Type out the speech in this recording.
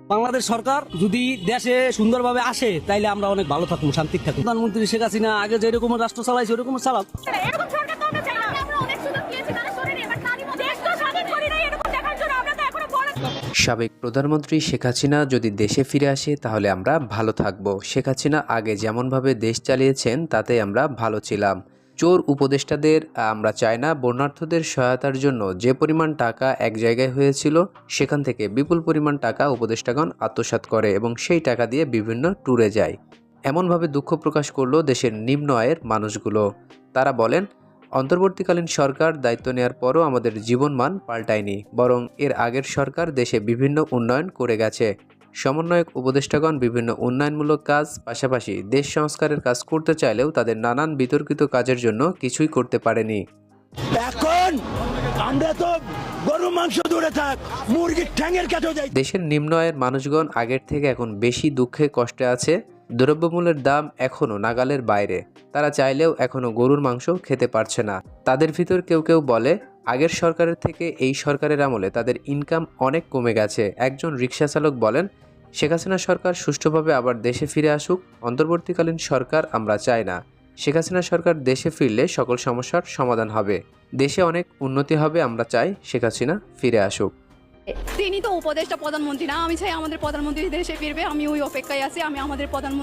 বাংলাদেশ সরকার যদি দেশে সুন্দরভাবে আসে তাইলে আমরা অনেক ভালো থাকব শান্তি থাকব প্রধানমন্ত্রী শেখ হাসিনা আগে যেরকম রাষ্ট্র চালাইছে ওরকম চালাক। এরকম সরকার তো আমরা চাই না। আমরা অনেক সুযোগ পেয়েছি তারা শোনেনি এবার তারই মধ্যে দেশ তো স্বাধীন করি নাই এরকম দেখার জন্য আমরা তো এখনও বড় সাবেক প্রধানমন্ত্রী শেখ হাসিনা যদি দেশে ফিরে আসে তাহলে আমরা ভালো থাকব। শেখ হাসিনা আগে যেমনভাবে দেশ চালিয়েছেন তাতে আমরা ভালো ছিলাম। চোর উপদেষ্টাদের আমরা চাই না বন্যার্থদের সহায়তার জন্য যে পরিমাণ টাকা এক জায়গায় হয়েছিল, সেখান থেকে বিপুল পরিমাণ টাকা উপদেষ্টাগণ আত্মসাৎ করে এবং সেই টাকা দিয়ে বিভিন্ন ট্যুরে যায়। এমনভাবে দুঃখ প্রকাশ করল দেশের নিম্ন আয়ের মানুষগুলো। তারা বলেন, অন্তর্বর্তীকালীন সরকার দায়িত্ব নেওয়ার পরও আমাদের জীবনমান পাল্টায়নি, বরং এর আগের সরকার দেশে বিভিন্ন উন্নয়ন করে গেছে। সমন্বয়ক উপদেষ্টাগণ বিভিন্ন উন্নয়নমূলক কাজ পাশাপাশি দেশ সংস্কারের কাজ করতে চাইলেও তাদের নানান বিতর্কিত কাজের জন্য কিছুই করতে পারেনি। এখন আমরা তো গরু মাংস দূরে থাক মুরগির ঠ্যাঙের কাছেও যাই। দেশের নিম্ন আয়ের মানুষগণ আগের থেকে এখন বেশি দুঃখে কষ্টে আছে। দ্রব্যমূল্যের দাম এখনও নাগালের বাইরে। তারা চাইলেও এখনও গরুর মাংস খেতে পারছে না। তাদের ভিতর কেউ কেউ বলে আগের সরকারের থেকে এই সরকারের আমলে তাদের ইনকাম অনেক কমে গেছে। একজন রিক্সা চালক বলেন শেখ হাসিনা সরকার সুষ্ঠুভাবে আবার দেশে ফিরে আসুক, অন্তর্বর্তীকালীন সরকার আমরা চাই না। শেখ হাসিনা সরকার দেশে ফিরলে সকল সমস্যার সমাধান হবে। দেশে অনেক উন্নতি হবে, আমরা চাই শেখ হাসিনা ফিরে আসুক। তিনি তো উপদেশটা প্রধানমন্ত্রী না, আমি চাই আমাদের প্রধানমন্ত্রী দেশে ফিরবে, আমি ওই অপেক্ষায় আছি, আমি আমাদের প্রধানমন্ত্রী